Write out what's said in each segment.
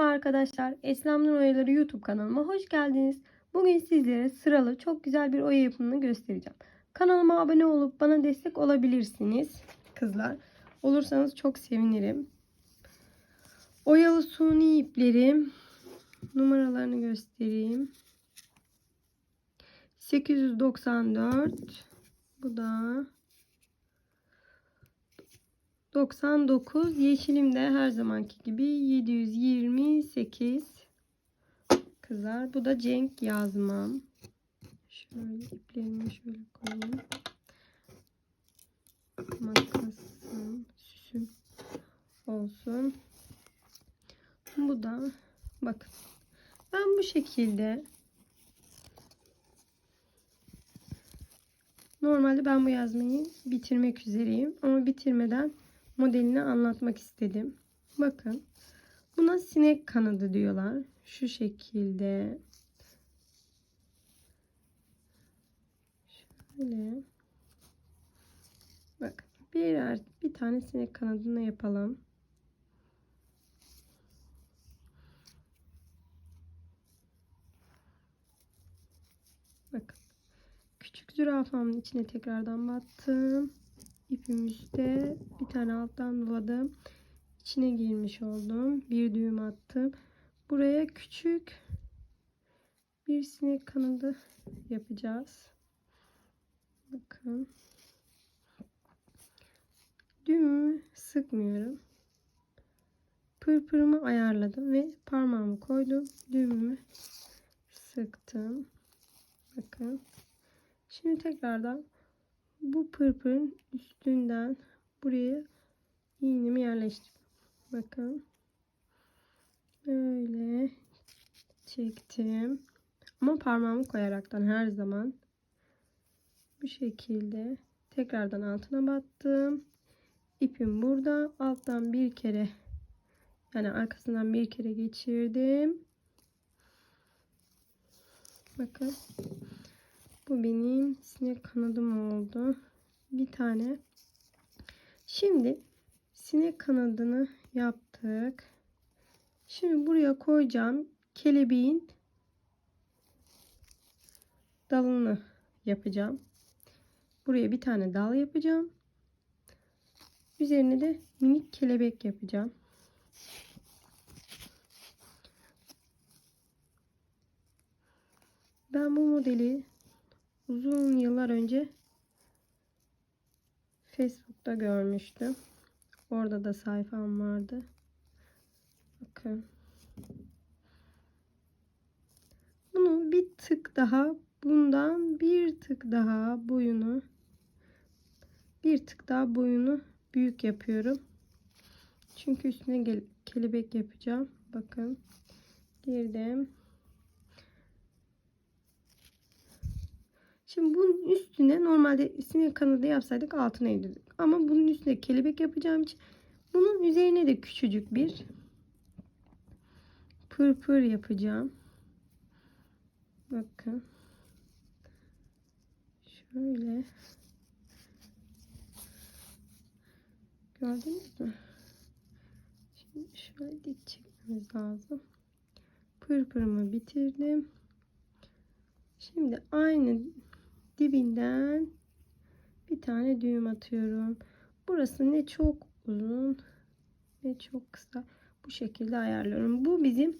Merhaba arkadaşlar. Eslem'in Oyaları YouTube kanalıma hoş geldiniz. Bugün sizlere sıralı çok güzel bir oya yapımını göstereceğim. Kanalıma abone olup bana destek olabilirsiniz. Kızlar. Olursanız çok sevinirim. Oyalı suni iplerim. Numaralarını göstereyim. 894 bu da 99 yeşilim de her zamanki gibi 728 kızlar bu da Cenk yazmam. Şöyle iplerimi şöyle koyayım. Makasım süsüm olsun. Bu da bakın. Ben bu şekilde Normalde ben bu yazmayı bitirmek üzereyim. Ama bitirmeden modelini anlatmak istedim. Bakın. Buna sinek kanadı diyorlar. Şu şekilde. Şöyle. Bak. Birer bir tane sinek kanadını yapalım. Bakın. Küçük zürafamın içine tekrardan battım. İpim üstte. Bir tane alttan doladım. İçine girmiş oldum. Bir düğüm attım. Buraya küçük bir sinek kanadı yapacağız. Bakın. Düğümü sıkmıyorum. Pırpırımı ayarladım ve parmağımı koydum. Düğümümü sıktım. Bakın. Şimdi tekrardan bu pırpırın üstünden buraya iğnemi yerleştirdim. Bakın. Böyle çektim. Ama parmağımı koyaraktan her zaman bu şekilde tekrardan altına battım. İpim burada. Alttan bir kere yani arkasından bir kere geçirdim. Bakın. Bu benim sinek kanadım oldu. Bir tane. Şimdi sinek kanadını yaptık. Şimdi buraya koyacağım kelebeğin dalını yapacağım. Buraya bir tane dal yapacağım. Üzerine de minik kelebek yapacağım. Ben bu modeli uzun yıllar önce Facebook'ta görmüştüm. Orada da sayfam vardı. Bakın. Bunu bir tık daha bundan bir tık daha boyunu bir tık daha boyunu büyük yapıyorum. Çünkü üstüne kelebek yapacağım. Bakın. Girdim. Şimdi bunun üstüne normalde sinek kanadı yapsaydık altına eğdirdik. Ama bunun üstüne kelebek yapacağım için bunun üzerine de küçücük bir pırpır yapacağım. Bakın. Şöyle. Gördünüz mü? Şimdi şöyle dik çekmemiz lazım. Pırpırımı bitirdim. Şimdi aynı dibinden bir tane düğüm atıyorum. Burası ne çok uzun ne çok kısa. Bu şekilde ayarlıyorum. Bu bizim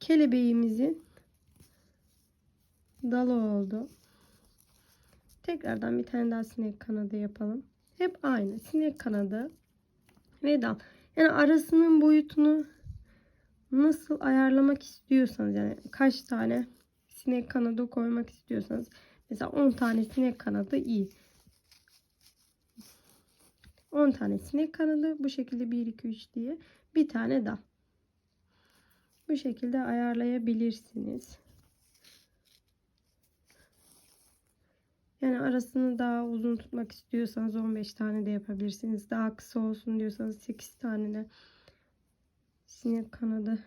kelebeğimizin dalı oldu. Tekrardan bir tane daha sinek kanadı yapalım. Hep aynı. Sinek kanadı ve dal. Yani arasının boyutunu nasıl ayarlamak istiyorsanız yani kaç tane sinek kanadı koymak istiyorsanız Mesela 10 tane sinek kanadı iyi. 10 tane sinek kanadı bu şekilde 1 2 3 diye bir tane dal. Bu şekilde ayarlayabilirsiniz. Yani arasını daha uzun tutmak istiyorsanız 15 tane de yapabilirsiniz. Daha kısa olsun diyorsanız 8 tane de sinek kanadı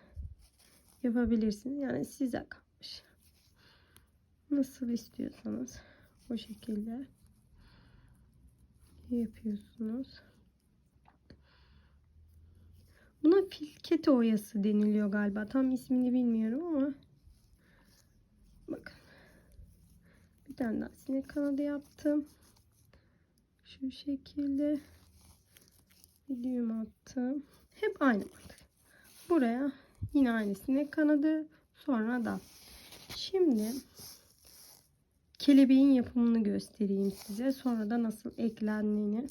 yapabilirsiniz. Yani size kalmış. Nasıl istiyorsanız o şekilde yapıyorsunuz. Buna filkete oyası deniliyor galiba. Tam ismini bilmiyorum ama. Bakın. Bir tane daha sinek kanadı yaptım. Şu şekilde. Bir düğüm attım. Hep aynı mantık. Buraya yine aynı sinek kanadı. Sonra da. Şimdi kelebeğin yapımını göstereyim size. Sonra da nasıl eklendiğini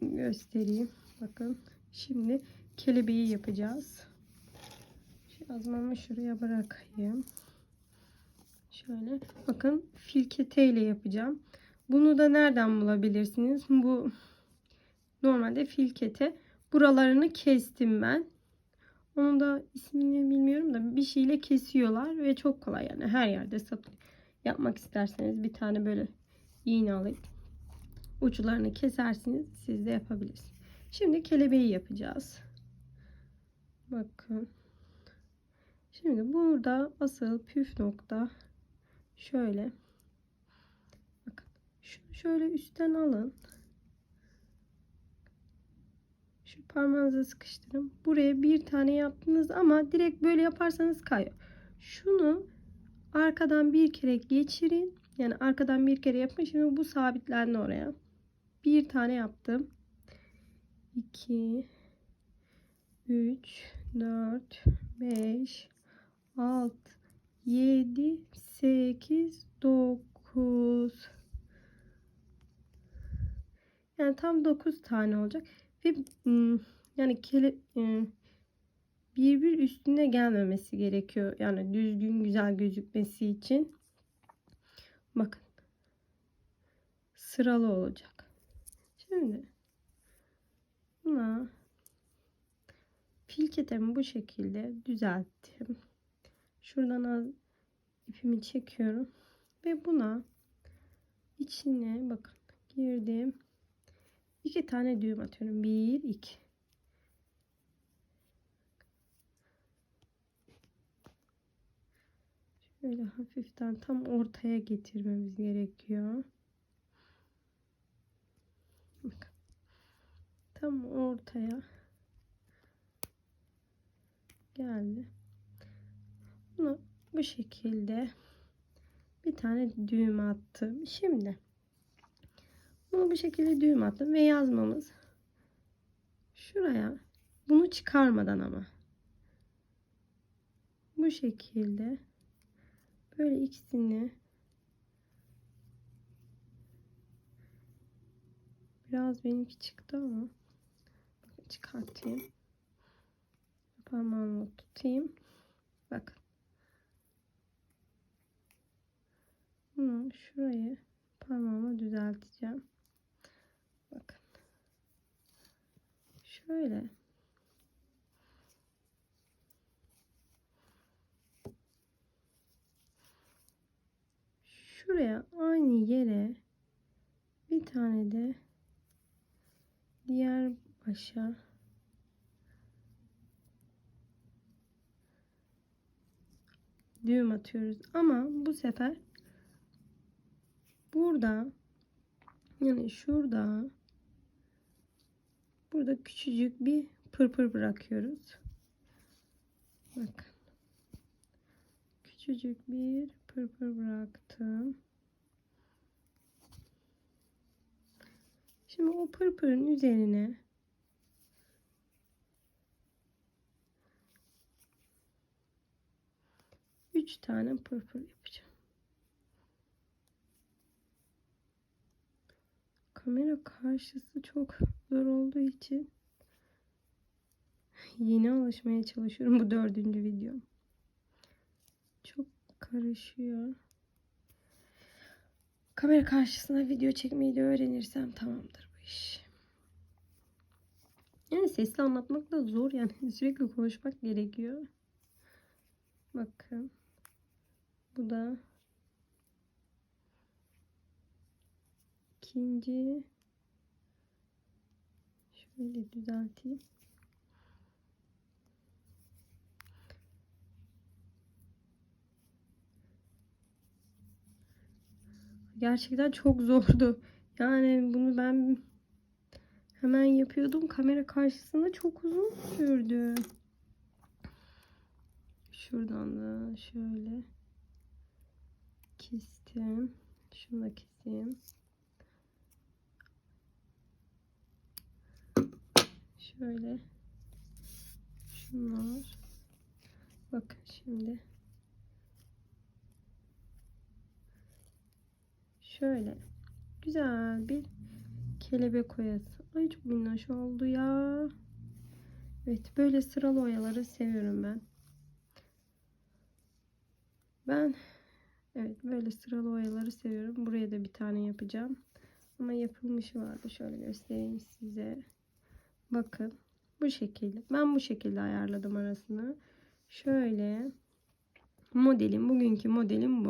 göstereyim. Bakın şimdi kelebeği yapacağız. Yazmamı şuraya bırakayım. Şöyle bakın filkete ile yapacağım. Bunu da nereden bulabilirsiniz? Bu normalde filkete. Buralarını kestim ben. Onun da ismini bilmiyorum da bir şeyle kesiyorlar ve çok kolay yani her yerde satılıyor. Yapmak isterseniz bir tane böyle iğne alıp uçlarını kesersiniz. Siz de yapabilirsiniz. Şimdi kelebeği yapacağız. Bakın. Şimdi burada asıl püf nokta şöyle. Bakın. Şunu şöyle üstten alın. Şu parmağınıza sıkıştırın. Buraya bir tane yaptınız ama direkt böyle yaparsanız kayıyor. Şunu arkadan bir kere geçirin. Yani arkadan bir kere yapın. Şimdi bu sabitlendi oraya. Bir tane yaptım. 2 3 4 5 6 7 8 9 yani tam 9 tane olacak ve yani kele, ım, bir bir üstüne gelmemesi gerekiyor. Yani düzgün güzel gözükmesi için. Bakın. Sıralı olacak. Şimdi buna filketemi bu şekilde düzelttim. Şuradan az ipimi çekiyorum. Ve buna içine bakın girdim. İki tane düğüm atıyorum. Bir, iki. Şöyle hafiften tam ortaya getirmemiz gerekiyor. Bakın. Tam ortaya geldi. Bunu bu şekilde bir tane düğüm attım. Şimdi bunu bu şekilde düğüm attım ve yazmamız şuraya. Bunu çıkarmadan ama. Bu şekilde. Böyle ikisini biraz benimki çıktı ama çıkartayım. Parmağımla tutayım. Bakın. Bunu şurayı parmağımla düzelteceğim bakın şöyle şuraya aynı yere bir tane de diğer başa düğüm atıyoruz. Ama bu sefer burada yani şurada burada küçücük bir pırpır bırakıyoruz. Bakın. Küçücük bir pırpır bıraktım. Şimdi o pırpırın üzerine üç tane pırpır yapacağım. Kamera karşısı çok zor olduğu için yeni alışmaya çalışıyorum. Bu dördüncü videom. Çok karışıyor. Kamera karşısına video çekmeyi de öğrenirsem tamamdır bu iş. Yani sesli anlatmak da zor yani sürekli konuşmak gerekiyor. Bakın. Bu da ikinci şöyle düzelteyim. Gerçekten çok zordu. Yani bunu ben Hemen yapıyordum. Kamera karşısında çok uzun sürdü. Şuradan da şöyle kestim. Şunu da keseyim. Şöyle. Şunlar. Bakın şimdi. Şöyle. Güzel bir kelebek oyası. Ay çok minnoş oldu ya. Evet böyle sıralı oyaları seviyorum ben. Ben evet böyle sıralı oyaları seviyorum. Buraya da bir tane yapacağım. Ama yapılmışı vardı. Şöyle göstereyim size. Bakın bu şekilde. Ben bu şekilde ayarladım arasını. Şöyle modelim bugünkü modelim bu.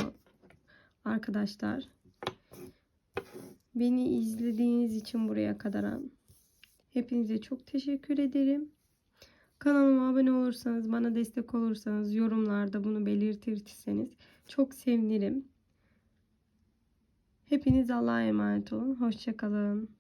Arkadaşlar beni izlediğiniz için buraya kadar hepinize çok teşekkür ederim. Kanalıma abone olursanız, bana destek olursanız, yorumlarda bunu belirtirseniz çok sevinirim. Hepiniz Allah'a emanet olun. Hoşçakalın.